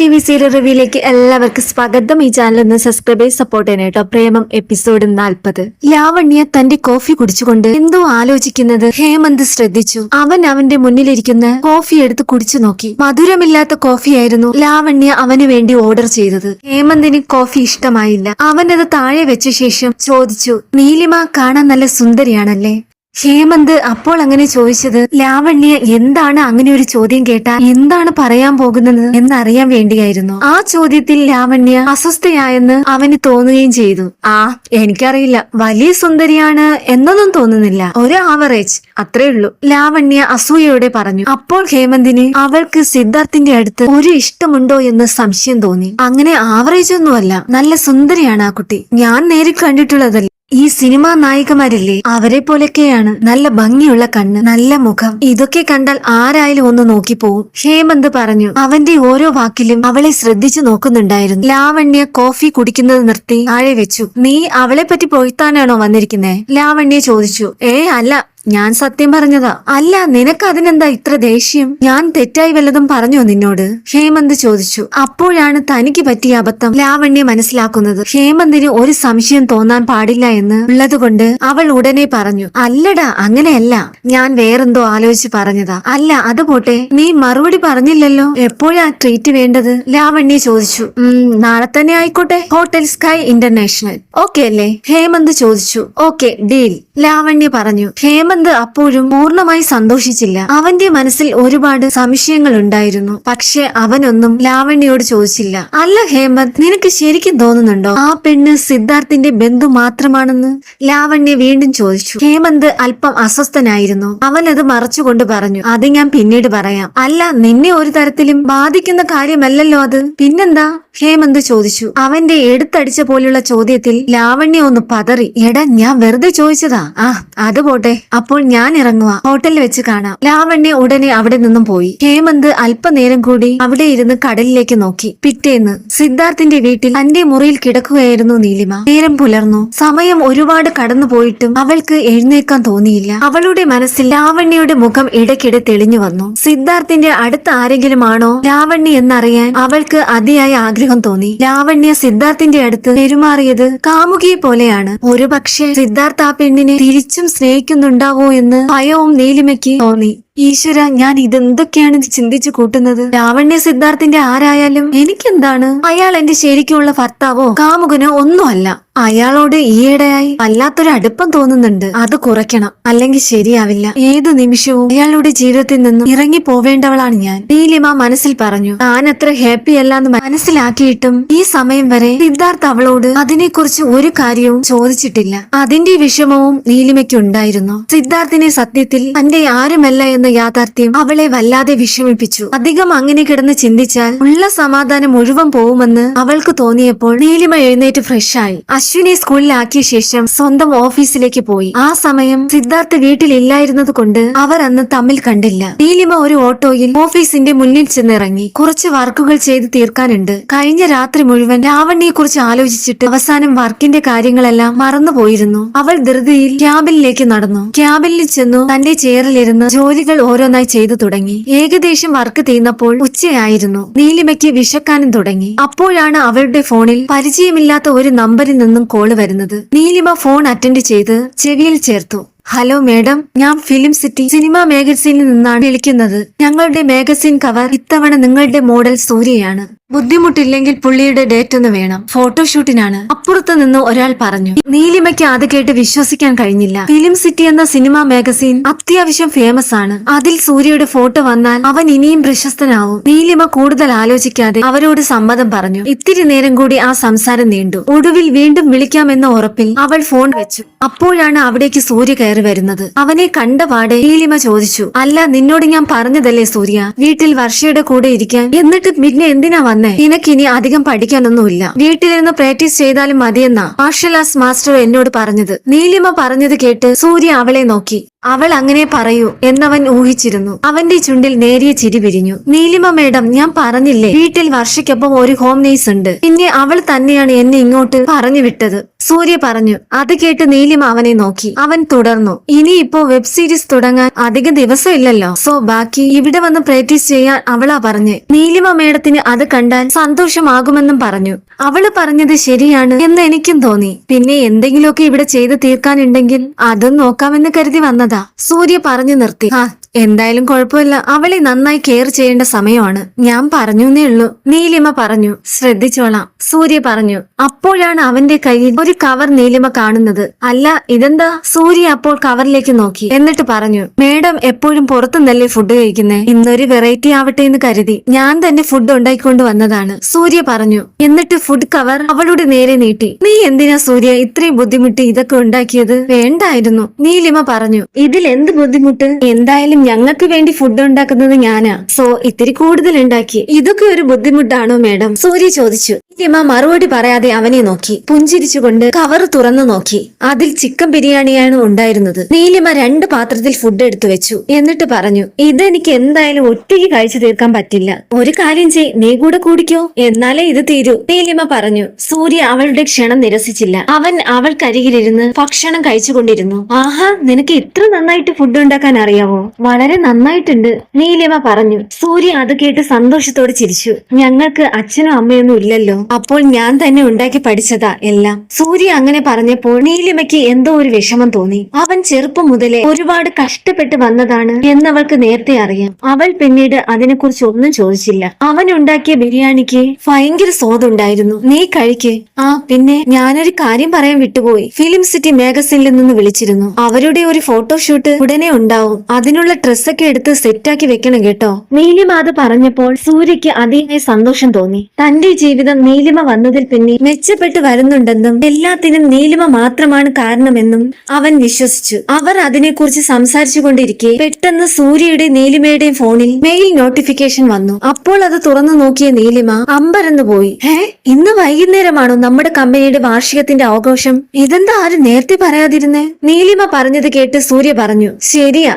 T V serial റിവ്യൂയിലേക്ക് എല്ലാവർക്കും സ്വാഗതം. ഈ ചാനൽ ഒന്ന് സബ്സ്ക്രൈബ് ചെയ്ത് സപ്പോർട്ട് ചെയ്യണം കേട്ടോ പ്രേമം എപ്പിസോഡ് നാൽപ്പത് ലാവണ്യ തന്റെ കോഫി കുടിച്ചുകൊണ്ട് എന്തോ ആലോചിക്കുന്നത്? ഹേമന്ത് ശ്രദ്ധിച്ചു. അവൻ അവന്റെ മുന്നിലിരിക്കുന്ന കോഫി എടുത്ത് കുടിച്ചു നോക്കി. മധുരമില്ലാത്ത കോഫിയായിരുന്നു ലാവണ്യ അവന് വേണ്ടി ഓർഡർ ചെയ്തത്. ഹേമന്തിന് കോഫി ഇഷ്ടമായില്ല. അവനത് താഴെ വെച്ച ശേഷം ചോദിച്ചു നീലിമ കാണാൻ നല്ല സുന്ദരിയാണല്ലേ? ഹേമന്ത് അപ്പോൾ അങ്ങനെ ചോദിച്ചത് ലാവണ്യ എന്താണ് അങ്ങനെ ഒരു ചോദ്യം കേട്ടാൽ എന്താണ് പറയാൻ പോകുന്നത് എന്നറിയാൻ വേണ്ടിയായിരുന്നു. ആ ചോദ്യത്തിൽ ലാവണ്യ അസ്വസ്ഥയായെന്ന് അവന് തോന്നുകയും ചെയ്തു. ആ എനിക്കറിയില്ല. വലിയ സുന്ദരിയാണ് എന്നൊന്നും തോന്നുന്നില്ല. ഒരു ആവറേജ്. അത്രേ ഉള്ളൂ. ലാവണ്യ അസൂയയോടെ പറഞ്ഞു. അപ്പോൾ ഹേമന്തിന് അവൾക്ക് സിദ്ധാർത്ഥിന്റെ അടുത്ത് ഒരു ഇഷ്ടമുണ്ടോ എന്ന് സംശയം തോന്നി. അങ്ങനെ ആവറേജ് ഒന്നുമല്ല നല്ല സുന്ദരിയാണ് ആ കുട്ടി. ഞാൻ നേരിൽ കണ്ടിട്ടുള്ളതല്ല. ഈ സിനിമാ നായികമാരില്ലേ? അവരെ പോലൊക്കെയാണ് നല്ല ഭംഗിയുള്ള കണ്ണ് നല്ല മുഖം. ഇതൊക്കെ കണ്ടാൽ ആരായാലും ഒന്ന് നോക്കിപ്പോവും ഹേമന്ത് പറഞ്ഞു അവന്റെ ഓരോ വാക്കിലും അവളെ ശ്രദ്ധിച്ചു നോക്കുന്നുണ്ടായിരുന്നു. ലാവണ്യ കോഫി കുടിക്കുന്നത് നിർത്തി താഴെ വെച്ചു. നീ അവളെ പറ്റി പൊയ്ത്താനാണോ വന്നിരിക്കുന്നേ? ലാവണ്യ ചോദിച്ചു. ഏ അല്ല ഞാൻ സത്യം പറഞ്ഞതാ. അല്ല നിനക്ക് അതിനെന്താ ഇത്ര ദേഷ്യം? ഞാൻ തെറ്റായി വല്ലതും പറഞ്ഞോ നിന്നോട്? ഹേമന്ത് ചോദിച്ചു. അപ്പോഴാണ് തനിക്ക് പറ്റിയ അബദ്ധം ലാവണ്യ മനസ്സിലാക്കുന്നത്. ഹേമന്തിന് ഒരു സംശയം തോന്നാൻ പാടില്ല എന്ന് ഉള്ളതുകൊണ്ട് അവൾ ഉടനെ പറഞ്ഞു അല്ലടാ അങ്ങനെയല്ല. ഞാൻ വേറെന്തോ ആലോചിച്ച് പറഞ്ഞതാ. അല്ല അത് പോട്ടെ. നീ മറുപടി പറഞ്ഞില്ലല്ലോ. എപ്പോഴാ ട്രീറ്റ് വേണ്ടത്? ലാവണ്യ ചോദിച്ചു. നാളെ തന്നെ ആയിക്കോട്ടെ. Hotel sky international. ഓക്കെ അല്ലേ? ഹേമന്ത് ചോദിച്ചു. Okay deal. ലാവണ്യ പറഞ്ഞു. ഹേമന്ത് അപ്പോഴും പൂർണമായി സന്തോഷിച്ചില്ല. അവന്റെ മനസ്സിൽ ഒരുപാട് സംശയങ്ങൾ ഉണ്ടായിരുന്നു. പക്ഷെ അവനൊന്നും ലാവണ്യയോട് ചോദിച്ചില്ല. അല്ല ഹേമന്ത് നിനക്ക് ശരിക്കും തോന്നുന്നുണ്ടോ? ആ പെണ്ണ് സിദ്ധാർത്ഥിന്റെ ബന്ധു മാത്രമാണെന്ന് ലാവണ്യ വീണ്ടും ചോദിച്ചു. ഹേമന്ത് അല്പം അസ്വസ്ഥനായിരുന്നു. അവൻ അത് മറച്ചുകൊണ്ട് പറഞ്ഞു. അത് ഞാൻ പിന്നീട് പറയാം. അല്ല നിന്നെ ഒരു തരത്തിലും ബാധിക്കുന്ന കാര്യമല്ലല്ലോ അത്. പിന്നെന്താ? ഹേമന്ത് ചോദിച്ചു. അവന്റെ എടുത്തടിച്ച പോലുള്ള ചോദ്യത്തിൽ ലാവണ്യ ഒന്ന് പതറി. എടാ ഞാൻ വെറുതെ ചോദിച്ചതാ. ആ അത് പോട്ടെ. അപ്പോൾ ഞാൻ ഇറങ്ങുക ഹോട്ടലിൽ വെച്ച് കാണാം. ലാവണ്യ ഉടനെ അവിടെ നിന്നും പോയി. ഹേമന്ത് അല്പനേരം കൂടി അവിടെ ഇരുന്ന് കടലിലേക്ക് നോക്കി. പിറ്റേന്ന് സിദ്ധാർത്ഥിന്റെ വീട്ടിൽ തന്റെ മുറിയിൽ കിടക്കുകയായിരുന്നു നീലിമ. നേരം പുലർന്നു. സമയം ഒരുപാട് കടന്നു പോയിട്ടും അവൾക്ക് എഴുന്നേക്കാൻ തോന്നിയില്ല. അവളുടെ മനസ്സിൽ ലാവണ്യയുടെ മുഖം ഇടയ്ക്കിടെ തെളിഞ്ഞു വന്നു. സിദ്ധാർത്ഥിന്റെ അടുത്ത ആരെങ്കിലും ആണോ ലാവണ്യ എന്നറിയാൻ അവൾക്ക് അതിയായ ആഗ്രഹം തോന്നി. ലാവണ്യ സിദ്ധാർത്ഥിന്റെ അടുത്ത് പെരുമാറിയത് കാമുകിയെ പോലെയാണ് ഒരുപക്ഷെ സിദ്ധാർത്ഥ ആ പെണ്ണിനെ തിരിച്ചും സ്നേഹിക്കുന്നുണ്ടാവോ എന്ന് ഭയവും നീലിമയ്ക്ക് തോന്നി. ഈശ്വര ഞാൻ ഇതെന്തൊക്കെയാണ് ചിന്തിച്ചു കൂട്ടുന്നത്? ലാവണ്യ സിദ്ധാർത്ഥിന്റെ ആരായാലും എനിക്കെന്താണ്? അയാൾ എന്റെ ശരിക്കുള്ള ഭർത്താവോ കാമുകനോ ഒന്നുമല്ല. അയാളോട് ഈയിടെയായി വല്ലാത്തൊരു അടുപ്പം തോന്നുന്നുണ്ട്. അത് കുറയ്ക്കണം. അല്ലെങ്കിൽ ശരിയാവില്ല. ഏതു നിമിഷവും അയാളുടെ ജീവിതത്തിൽ നിന്നും ഇറങ്ങി പോവേണ്ടവളാണ് ഞാൻ. നീലിമ മനസ്സിൽ പറഞ്ഞു താൻ അത്ര ഹാപ്പി അല്ലാന്ന് മനസ്സിലാക്കിയിട്ടും ഈ സമയം വരെ സിദ്ധാർത്ഥ് അവളോട് അതിനെക്കുറിച്ച് ഒരു കാര്യവും ചോദിച്ചിട്ടില്ല. അതിന്റെ വിഷമവും നീലിമയ്ക്ക് ഉണ്ടായിരുന്നു സിദ്ധാർത്ഥിനെ സത്യത്തിൽ തന്റെ ആരുമല്ല എന്ന യാഥാർത്ഥ്യം അവളെ വല്ലാതെ വിഷമിപ്പിച്ചു. അധികം അങ്ങനെ കിടന്ന് ചിന്തിച്ചാൽ ഉള്ള സമാധാനം മുഴുവൻ പോവുമെന്ന് അവൾക്ക് തോന്നിയപ്പോൾ നീലിമ എഴുന്നേറ്റ് ഫ്രഷായി അശ്വിനെ സ്കൂളിലാക്കിയ ശേഷം സ്വന്തം ഓഫീസിലേക്ക് പോയി. ആ സമയം സിദ്ധാർത്ഥ് വീട്ടിലില്ലായിരുന്നത് കൊണ്ട് അവർ അന്ന് തമ്മിൽ കണ്ടില്ല. നീലിമ ഒരു ഓട്ടോയിൽ ഓഫീസിന്റെ മുന്നിൽ ചെന്നിറങ്ങി. കുറച്ച് വർക്കുകൾ ചെയ്ത് തീർക്കാനുണ്ട്. കഴിഞ്ഞ രാത്രി മുഴുവൻ ലാവണ്യെ കുറിച്ച് ആലോചിച്ചിട്ട് അവസാനം വർക്കിന്റെ കാര്യങ്ങളെല്ലാം മറന്നുപോയിരുന്നു. അവൾ ധൃതിയിൽ ക്യാബിനിലേക്ക് നടന്നു. ക്യാബിനിൽ ചെന്നു തന്റെ ചെയറിലിരുന്ന് ജോലികൾ ഓരോന്നായി ചെയ്തു തുടങ്ങി. ഏകദേശം വർക്ക് തീർന്നപ്പോൾ ഉച്ചയായിരുന്നു. നീലിമയ്ക്ക് വിശക്കാനും തുടങ്ങി. അപ്പോഴാണ് അവരുടെ ഫോണിൽ പരിചയമില്ലാത്ത ഒരു നമ്പറിൽ നിന്നും കോൾ വരുന്നത്. നീലിമ ഫോൺ അറ്റൻഡ് ചെയ്ത് ചെവിയിൽ ചേർത്തു. ഹലോ മേഡം ഞാൻ ഫിലിം സിറ്റി സിനിമ മാഗസീനിൽ നിന്നാണ് വിളിക്കുന്നത്. ഞങ്ങളുടെ മാഗസീൻ കവർ ഇത്തവണ നിങ്ങളുടെ മോഡൽ സൂര്യയാണ്. ബുദ്ധിമുട്ടില്ലെങ്കിൽ പുള്ളിയുടെ ഡേറ്റ് ഒന്ന് വേണം. ഫോട്ടോഷൂട്ടിനാണ് അപ്പുറത്ത് നിന്ന് ഒരാൾ പറഞ്ഞു നീലിമയ്ക്ക് അത് കേട്ട് വിശ്വസിക്കാൻ കഴിഞ്ഞില്ല. ഫിലിം സിറ്റി എന്ന സിനിമ മാഗസിൻ അത്യാവശ്യം ഫേമസ് ആണ്. അതിൽ സൂര്യയുടെ ഫോട്ടോ വന്നാൽ അവൻ ഇനിയും പ്രശസ്തനാവും. നീലിമ കൂടുതൽ ആലോചിക്കാതെ അവരോട് സമ്മതം പറഞ്ഞു. ഇത്തിരി നേരം കൂടി ആ സംസാരം നീണ്ടു. ഒടുവിൽ വീണ്ടും വിളിക്കാമെന്ന ഉറപ്പിൽ അവൾ ഫോൺ വെച്ചു. അപ്പോഴാണ് അവിടേക്ക് സൂര്യ കയറി വരുന്നത്. അവനെ കണ്ട പാടെ നീലിമ ചോദിച്ചു അല്ല നിന്നോട് ഞാൻ പറഞ്ഞതല്ലേ സൂര്യ? വീട്ടിൽ വർഷയുടെ കൂടെ ഇരിക്കാൻ? എന്നിട്ട് പിന്നെ എന്തിനാ വന്നേ നിനക്കിനി അധികം പഠിക്കാനൊന്നുമില്ല. വീട്ടിലിരുന്ന് പ്രാക്ടീസ് ചെയ്താലും മതിയെന്നാ മാർഷൽ ആർട്സ് മാസ്റ്റർ എന്നോട് പറഞ്ഞത്. നീലിമ പറഞ്ഞത് കേട്ട് സൂര്യ അവളെ നോക്കി. അവൾ അങ്ങനെ പറയൂ എന്നവൻ ഊഹിച്ചിരുന്നു. അവന്റെ ചുണ്ടിൽ നേരിയ ചിരി പിരിഞ്ഞു നീലിമ മേഡം ഞാൻ പറഞ്ഞില്ലേ? വീട്ടിൽ വർഷയ്ക്കൊപ്പം ഒരു ഹോം നേഴ്സ് ഉണ്ട്. പിന്നെ അവൾ തന്നെയാണ് എന്നെ ഇങ്ങോട്ട് പറഞ്ഞു വിട്ടത്. സൂര്യ പറഞ്ഞു. അത് കേട്ട് നീലിമ അവനെ നോക്കി. അവൻ തുടർന്നു. ഇനി ഇപ്പോ വെബ് സീരീസ് തുടങ്ങാൻ അധിക ദിവസം ഇല്ലല്ലോ. സോ ബാക്കി ഇവിടെ വന്ന് പ്രാക്ടീസ് ചെയ്യാൻ അവളാ പറഞ്ഞ്. നീലിമ മേഡത്തിന് അത് കണ്ടാൽ സന്തോഷമാകുമെന്നും പറഞ്ഞു. അവൾ പറഞ്ഞത് ശരിയാണ് എന്ന് എനിക്കും തോന്നി. പിന്നെ എന്തെങ്കിലുമൊക്കെ ഇവിടെ ചെയ്ത് തീർക്കാനുണ്ടെങ്കിൽ അതും നോക്കാമെന്ന് കരുതി വന്നതാ. സൂര്യ പറഞ്ഞു നിർത്തി. ആ എന്തായാലും കുഴപ്പമില്ല. അവളെ നന്നായി കെയർ ചെയ്യേണ്ട സമയമാണ്. ഞാൻ പറഞ്ഞു എന്നേ ഉള്ളൂ. നീലിമ പറഞ്ഞു. ശ്രദ്ധിച്ചോളാം. സൂര്യ പറഞ്ഞു. അപ്പോഴാണ് അവന്റെ കയ്യിൽ ഒരു കവർ നീലിമ കാണുന്നത്. അല്ല ഇതെന്താ? സൂര്യ അപ്പോൾ കവറിലേക്ക് നോക്കി. എന്നിട്ട് പറഞ്ഞു മേഡം എപ്പോഴും പുറത്തുനിന്നല്ലേ ഫുഡ് കഴിക്കുന്നേ? ഇന്നൊരു വെറൈറ്റി ആവട്ടെ എന്ന് കരുതി. ഞാൻ തന്നെ ഫുഡ് ഉണ്ടാക്കിക്കൊണ്ട് വന്നതാണ്. സൂര്യ പറഞ്ഞു. എന്നിട്ട് ഫുഡ് കവർ അവളുടെ നേരെ നീട്ടി. നീ എന്തിനാ സൂര്യ ഇത്രയും ബുദ്ധിമുട്ട് ഇതൊക്കെ ഉണ്ടാക്കിയത്? വേണ്ടായിരുന്നു. നീലിമ പറഞ്ഞു. ഇതിൽ എന്ത് ബുദ്ധിമുട്ട്? എന്തായാലും ഞങ്ങൾക്ക് വേണ്ടി ഫുഡ് ഉണ്ടാക്കുന്നത് ഞാനാ. സോ ഇത്തിരി കൂടുതൽ ഉണ്ടാക്കി. ഇതൊക്കെ ഒരു ബുദ്ധിമുട്ടാണോ മേഡം സൂര്യ ചോദിച്ചു. നീലിമ മറുപടി പറയാതെ അവനെ നോക്കി. പുഞ്ചിരിച്ചുകൊണ്ട് കവർ തുറന്നു നോക്കി. അതിൽ ചിക്കൻ ബിരിയാണിയാണ് ഉണ്ടായിരുന്നത്. നീലിമ രണ്ട് പാത്രത്തിൽ ഫുഡ് എടുത്തു വെച്ചു. എന്നിട്ട് പറഞ്ഞു ഇതെനിക്ക് എന്തായാലും ഒറ്റയ്ക്ക് കഴിച്ചു തീർക്കാൻ പറ്റില്ല. ഒരു കാര്യം ചെയ് നീ കൂടെ കൂടിക്കോ? എന്നാലേ ഇത് തീരൂ. നീലിമ പറഞ്ഞു സൂര്യ അവളുടെ ക്ഷണം നിരസിച്ചില്ല. അവൻ അവൾക്കരികിലിരുന്ന് ഭക്ഷണം കഴിച്ചുകൊണ്ടിരുന്നു. ആഹാ നിനക്ക് ഇത്ര നന്നായിട്ട് ഫുഡ് ഉണ്ടാക്കാൻ അറിയാവോ? വളരെ നന്നായിട്ടുണ്ട് നീലിമ പറഞ്ഞു. സൂര്യ അത് കേട്ട് സന്തോഷത്തോടെ ചിരിച്ചു. ഞങ്ങൾക്ക് അച്ഛനും അമ്മയൊന്നും ഇല്ലല്ലോ. അപ്പോൾ ഞാൻ തന്നെ ഉണ്ടാക്കി പഠിച്ചതാ എല്ലാം. സൂര്യ അങ്ങനെ പറഞ്ഞപ്പോൾ നീലിമയ്ക്ക് എന്തോ ഒരു വിഷമം തോന്നി. അവൻ ചെറുപ്പം മുതലേ ഒരുപാട് കഷ്ടപ്പെട്ട് വന്നതാണ് എന്നവൾക്ക് നേരത്തെ അറിയാം. അവൾ പിന്നീട് അതിനെക്കുറിച്ച് ഒന്നും ചോദിച്ചില്ല. അവൻ ഉണ്ടാക്കിയ ബിരിയാണിക്ക് ഭയങ്കര സ്വാദുണ്ടായിരുന്നു. നീ കഴിക്ക്. ആ പിന്നെ ഞാനൊരു കാര്യം പറയാൻ വിട്ടുപോയി. ഫിലിം സിറ്റി മാഗസിനിൽ നിന്ന് വിളിച്ചിരുന്നു. അവരുടെ ഒരു ഫോട്ടോഷൂട്ട് ഉടനെ ഉണ്ടാവും. അതിനുള്ള ഡ്രസ്സൊക്കെ എടുത്ത് സെറ്റാക്കി വെക്കണം കേട്ടോ. നീലിമ അത് പറഞ്ഞപ്പോൾ സൂര്യക്ക് അതിയായ സന്തോഷം തോന്നി. തന്റെ ജീവിതം നീലിമ വന്നതിൽ പിന്നെ മെച്ചപ്പെട്ടു വരുന്നുണ്ടെന്നും എല്ലാത്തിനും നീലിമ മാത്രമാണ് കാരണമെന്നും അവൻ വിശ്വസിച്ചു. അവർ അതിനെക്കുറിച്ച് സംസാരിച്ചുകൊണ്ടിരിക്കെ പെട്ടെന്ന് സൂര്യയുടെ നീലിമയുടെയും ഫോണിൽ മെയിൽ നോട്ടിഫിക്കേഷൻ വന്നു. അപ്പോൾ അത് തുറന്നു നോക്കിയ നീലിമ അമ്പരന്ന് പോയി. ഏ ഇന്ന് വൈകുന്നേരമാണോ നമ്മുടെ കമ്പനിയുടെ വാർഷികത്തിന്റെ ആഘോഷം? ഇതെന്താ ആരും നേരത്തെ പറയാതിരുന്നേ? നീലിമ പറഞ്ഞത് കേട്ട് സൂര്യ പറഞ്ഞു. ശരിയാ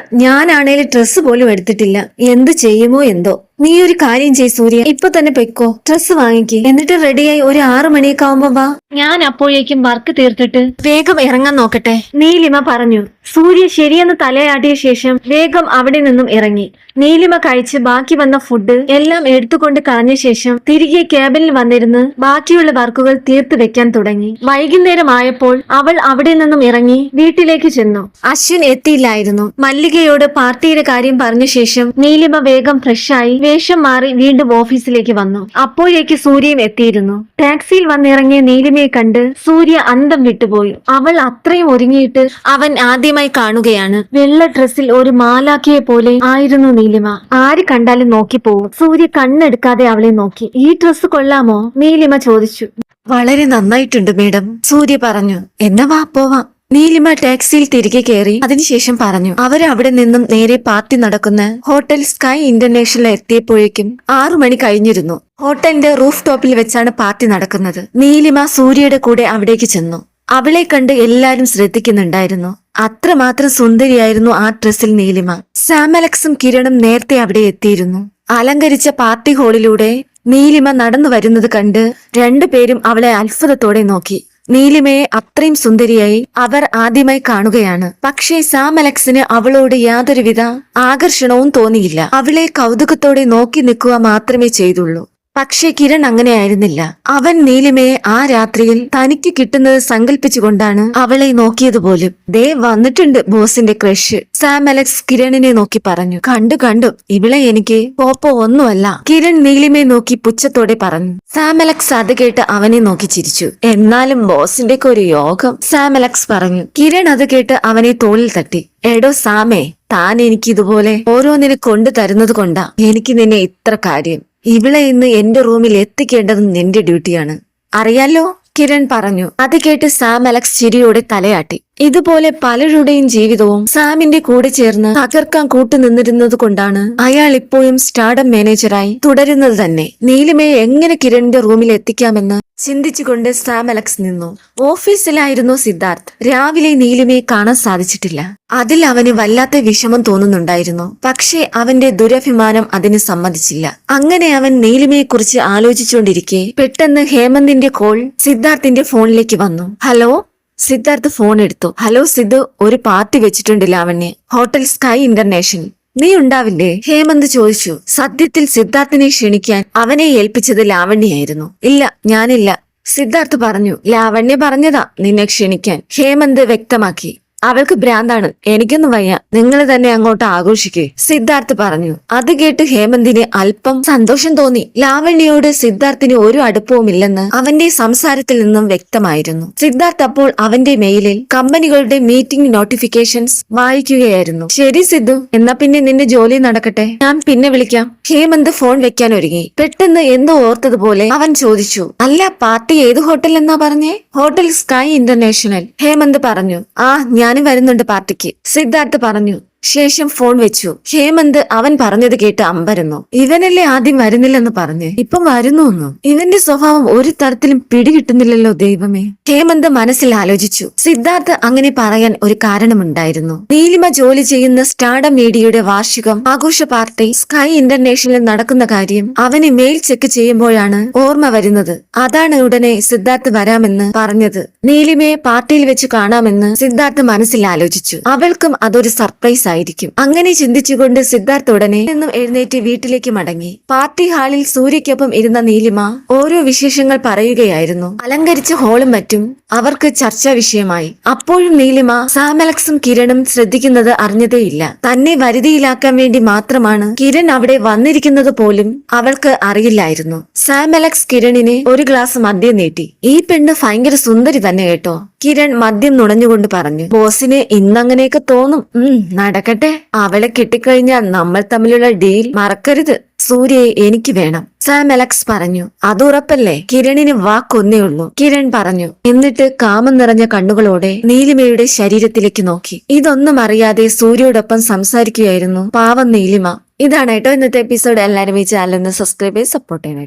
ഞാനാണേലും ഡ്രസ്സ് പോലും എടുത്തിട്ടില്ല. എന്ത് ചെയ്യുമോ എന്തോ. നീ ഒരു കാര്യം ചെയ് സൂര്യ. ഇപ്പൊ തന്നെ പെക്കോ ഡ്രസ്സ് വാങ്ങിക്ക്. എന്നിട്ട് റെഡിയായി ഒരു ആറു മണിയൊക്കെ ആവുമ്പോ വാ. ഞാൻ അപ്പോഴേക്കും വർക്ക് തീർത്തിട്ട് വേഗം ഇറങ്ങാൻ നോക്കട്ടെ. നീലിമ പറഞ്ഞു. സൂര്യ ശരിയെന്ന് തലയാട്ടിയ ശേഷം വേഗം അവിടെ നിന്നും ഇറങ്ങി. നീലിമ കഴിച്ച് ബാക്കി വന്ന ഫുഡ് എല്ലാം എടുത്തുകൊണ്ട് കളഞ്ഞ ശേഷം തിരികെ ക്യാബിനിൽ വന്നിരുന്ന് ബാക്കിയുള്ള വർക്കുകൾ തീർത്തു വെക്കാൻ തുടങ്ങി. വൈകുന്നേരം ആയപ്പോൾ അവൾ അവിടെ നിന്നും ഇറങ്ങി വീട്ടിലേക്ക് ചെന്നു. അശ്വിൻ എത്തിയില്ലായിരുന്നു. മല്ലികയോട് പാർട്ടിയുടെ കാര്യം പറഞ്ഞ ശേഷം നീലിമ വേഗം ഫ്രഷായി വേഷം മാറി വീണ്ടും ഓഫീസിലേക്ക് വന്നു. അപ്പോഴേക്ക് സൂര്യയും എത്തിയിരുന്നു. ടാക്സിയിൽ വന്നിറങ്ങിയ നീലിമയെ കണ്ട് സൂര്യ അന്തം വിട്ടുപോയി. അവൾ അത്രയും ഒരുങ്ങിയിട്ട് അവൻ ആദ്യമായി കാണുകയാണ്. വെള്ള ഡ്രസ്സിൽ ഒരു മാലാക്കിയെ പോലെ ആയിരുന്നു നീലിമ. ആര് കണ്ടാലും നോക്കി നോക്കിപ്പോവും സൂര്യ കണ്ണെടുക്കാതെ അവളെ നോക്കി. ഈ ഡ്രസ്സ് കൊള്ളാമോ? നീലിമ ചോദിച്ചു. വളരെ നന്നായിട്ടുണ്ട് മേഡം. സൂര്യ പറഞ്ഞു. എന്നാ വാ പോവാം. നീലിമ ടാക്സിയിൽ തിരികെ കയറി അതിനുശേഷം പറഞ്ഞു. അവർ അവിടെ നിന്നും നേരെ പാർട്ടി നടക്കുന്ന ഹോട്ടൽ സ്കൈ ഇന്റർനാഷണൽ എത്തിയപ്പോഴേക്കും ആറു മണി കഴിഞ്ഞിരുന്നു. ഹോട്ടലിന്റെ റൂഫ് ടോപ്പിൽ വെച്ചാണ് പാർട്ടി നടക്കുന്നത്. നീലിമ സൂര്യയുടെ കൂടെ അവിടേക്ക് ചെന്നു. അവളെ കണ്ട് എല്ലാരും ശ്രദ്ധിക്കുന്നുണ്ടായിരുന്നു. അത്രമാത്രം സുന്ദരിയായിരുന്നു ആ ഡ്രസ്സിൽ നീലിമ. സാം അലക്സും കിരണും നേരത്തെ അവിടെ എത്തിയിരുന്നു. അലങ്കരിച്ച പാർട്ടി ഹാളിലൂടെ നീലിമ നടന്നു വരുന്നത് കണ്ട് രണ്ടുപേരും അവളെ അത്ഭുതത്തോടെ നോക്കി. നീലിമയെ അത്രയും സുന്ദരിയായി അവർ ആദ്യമായി കാണുകയാണ്. പക്ഷേ സാം അലക്സിന് അവളോട് യാതൊരുവിധ ആകർഷണവും തോന്നിയില്ല. അവളെ കൗതുകത്തോടെ നോക്കി നിൽക്കുക മാത്രമേ ചെയ്തുള്ളൂ. പക്ഷേ കിരൺ അങ്ങനെയായിരുന്നില്ല. അവൻ നീലിമയെ ആ രാത്രിയിൽ തനിക്ക് കിട്ടുന്നത് സങ്കല്പിച്ചുകൊണ്ടാണ് അവളെ നോക്കിയത് പോലും ദേ വന്നിട്ടുണ്ട് ബോസിന്റെ ക്രഷ്. സാം അലക്സ് കിരണിനെ നോക്കി പറഞ്ഞു. കണ്ടു കണ്ടു. ഇവളെ എനിക്ക് പോപ്പോ ഒന്നുമല്ല. കിരൺ നീലിമയെ നോക്കി പുച്ഛത്തോടെ പറഞ്ഞു. സാം അലക്സ് അത് കേട്ട് അവനെ നോക്കി ചിരിച്ചു. എന്നാലും ബോസിന്റെ ഒരു യോഗം സാം അലക്സ് പറഞ്ഞു. കിരൺ അത് കേട്ട് അവനെ തോളിൽ തട്ടി. എടോ സാമേ താൻ എനിക്ക് ഇതുപോലെ ഓരോന്നിനെ കൊണ്ടു തരുന്നത് കൊണ്ടാ. എനിക്ക് നിന്നെ ഇത്ര കാര്യം ഇവളെ ഇന്ന് എന്റെ റൂമിൽ എത്തിക്കേണ്ടത് നിന്റെ ഡ്യൂട്ടിയാണ്. അറിയാലോ? കിരൺ പറഞ്ഞു. അത് കേട്ട് സാം അലക്സ് ചിരിയോടെ തലയാട്ടി. ഇതുപോലെ പലരുടെയും ജീവിതവും സാമിന്റെ കൂടെ ചേർന്ന് തകർക്കാൻ കൂട്ടുനിന്നിരുന്നത് കൊണ്ടാണ് അയാൾ ഇപ്പോഴും സ്റ്റാർഡം മാനേജറായി തുടരുന്നത് തന്നെ. നീലിമയെ എങ്ങനെ കിരണിന്റെ റൂമിൽ എത്തിക്കാമെന്ന് ചിന്തിച്ചുകൊണ്ട് സാം അലക്സ് നിന്നു. ഓഫീസിലായിരുന്നു സിദ്ധാർത്ഥ്. രാവിലെ നീലിമയെ കാണാൻ സാധിച്ചിട്ടില്ല. അതിൽ അവന് വല്ലാത്ത വിഷമം തോന്നുന്നുണ്ടായിരുന്നു. പക്ഷേ അവന്റെ ദുരഭിമാനം അതിന് സമ്മതിച്ചില്ല. അങ്ങനെ അവൻ നീലിമയെക്കുറിച്ച് ആലോചിച്ചുകൊണ്ടിരിക്കെ പെട്ടെന്ന് ഹേമന്തിന്റെ കോൾ സിദ്ധാർത്ഥിന്റെ ഫോണിലേക്ക് വന്നു. ഹലോ? സിദ്ധാർത്ഥ് ഫോൺ എടുത്തു. ഹലോ സിദ്ധു ഒരു പാർട്ടി വെച്ചിട്ടുണ്ട് ലാവണ്യ. Hotel sky international. നീ ഉണ്ടാവില്ലേ? ഹേമന്ത് ചോദിച്ചു. സത്യത്തിൽ സിദ്ധാർത്ഥിനെ ക്ഷണിക്കാൻ അവനെ ഏൽപ്പിച്ചത് ലാവണ്യായിരുന്നു ഇല്ല ഞാനില്ല സിദ്ധാർത്ഥ് പറഞ്ഞു. ലാവണ്യ പറഞ്ഞതാ നിന്നെ ക്ഷണിക്കാൻ ഹേമന്ത് വ്യക്തമാക്കി. അവൾക്ക് ഭ്രാന്താണ്. എനിക്കൊന്നും വയ്യ. നിങ്ങൾ തന്നെ അങ്ങോട്ട് ആഘോഷിക്കേ. സിദ്ധാർത്ഥ് പറഞ്ഞു. അത് കേട്ട് ഹേമന്തിന് അല്പം സന്തോഷം തോന്നി. ലാവണ്യയോട് സിദ്ധാർത്ഥിന് ഒരു അടുപ്പവുമില്ലെന്ന് അവന്റെ സംസാരത്തിൽ നിന്നും വ്യക്തമായിരുന്നു. സിദ്ധാർത്ഥ് അപ്പോൾ അവന്റെ മെയിലിൽ കമ്പനികളുടെ മീറ്റിംഗ് നോട്ടിഫിക്കേഷൻസ് വായിക്കുകയായിരുന്നു. ശരി സിദ്ധു എന്നാ പിന്നെ നിന്റെ ജോലി നടക്കട്ടെ. ഞാൻ പിന്നെ വിളിക്കാം. ഹേമന്ത് ഫോൺ വെക്കാൻ ഒരുങ്ങി. പെട്ടെന്ന് എന്തോ ഓർത്തതുപോലെ അവൻ ചോദിച്ചു. അല്ല പാർട്ടി ഏത് ഹോട്ടൽ എന്നാ പറഞ്ഞേ? Hotel sky international. ഹേമന്ത് പറഞ്ഞു. ആ ഞാനും വരുന്നുണ്ട് പാർട്ടിക്ക്. സിദ്ധാർത്ഥ് പറഞ്ഞു ശേഷം ഫോൺ വെച്ചു. ഹേമന്ത് അവൻ പറഞ്ഞത് കേട്ട് അമ്പരന്നു. ഇവനല്ലേ ആദ്യം വരുന്നില്ലെന്ന് പറഞ്ഞ്. ഇപ്പം വരുന്നു ഇവന്റെ സ്വഭാവം ഒരു തരത്തിലും പിടികിട്ടുന്നില്ലല്ലോ ദൈവമേ. ഹേമന്ത് മനസ്സിൽ ആലോചിച്ചു. സിദ്ധാർത്ഥ് അങ്ങനെ പറയാൻ ഒരു കാരണമുണ്ടായിരുന്നു. നീലിമ ജോലി ചെയ്യുന്ന സ്റ്റാർഡം മീഡിയയുടെ വാർഷികം ആഘോഷ പാർട്ടി സ്കൈ ഇന്റർനാഷണലിൽ നടക്കുന്ന കാര്യം അവന് മെയിൽ ചെക്ക് ചെയ്യുമ്പോഴാണ് ഓർമ്മ വരുന്നത്. അതാണ് ഉടനെ സിദ്ധാർത്ഥ് വരാമെന്ന് പറഞ്ഞത്. നീലിമയെ പാർട്ടിയിൽ വെച്ച് കാണാമെന്ന് സിദ്ധാർത്ഥ് മനസ്സിൽ ആലോചിച്ചു. അവൾക്കും അതൊരു സർപ്രൈസ് ആയിരിക്കും. അങ്ങനെ ചിന്തിച്ചുകൊണ്ട് സിദ്ധാർത്ഥ് ഉടനെ നിന്നും എഴുന്നേറ്റ് വീട്ടിലേക്ക് മടങ്ങി. പാർട്ടി ഹാളിൽ സൂര്യയ്ക്കൊപ്പം ഇരുന്ന നീലിമ ഓരോ വിശേഷങ്ങൾ പറയുകയായിരുന്നു. അലങ്കരിച്ച ഹോളും മറ്റും അവർക്ക് ചർച്ചാ വിഷയമായി. അപ്പോഴും നീലിമ സാമലക്സും കിരണും ശ്രദ്ധിക്കുന്നത് അറിഞ്ഞതേയില്ല. തന്നെ വരുതിയിലാക്കാൻ വേണ്ടി മാത്രമാണ് കിരൺ അവിടെ വന്നിരിക്കുന്നത് പോലും അവൾക്ക് അറിയില്ലായിരുന്നു. സാമലക്സ് കിരണിനെ ഒരു ഗ്ലാസ് മദ്യം നീട്ടി. ഈ പെണ്ണ് ഭയങ്കര സുന്ദരി തന്നെ കേട്ടോ. കിരൺ മദ്യം നുണഞ്ഞുകൊണ്ട് പറഞ്ഞു ബോസിനെ ഇന്നങ്ങനെയൊക്കെ തോന്നും. നടക്കട്ടെ. അവളെ കിട്ടിക്കഴിഞ്ഞാൽ നമ്മൾ തമ്മിലുള്ള ഡീൽ മറക്കരുത്. സൂര്യയെ എനിക്ക് വേണം. സാം അലക്സ് പറഞ്ഞു. അത് ഉറപ്പല്ലേ? കിരണിന് വാക്കൊന്നേ ഉള്ളൂ. കിരൺ പറഞ്ഞു. എന്നിട്ട് കാമം നിറഞ്ഞ കണ്ണുകളോടെ നീലിമയുടെ ശരീരത്തിലേക്ക് നോക്കി. ഇതൊന്നും അറിയാതെ സൂര്യയോടൊപ്പം സംസാരിക്കുകയായിരുന്നു പാവം നീലിമ. ഇതാണ് കേട്ടോ ഇന്നത്തെ എപ്പിസോഡ് എല്ലാവരും ഈ ചാനൽ ഒന്ന് സബ്സ്ക്രൈബ് ചെയ്ത് സപ്പോർട്ട് ചെയ്യണം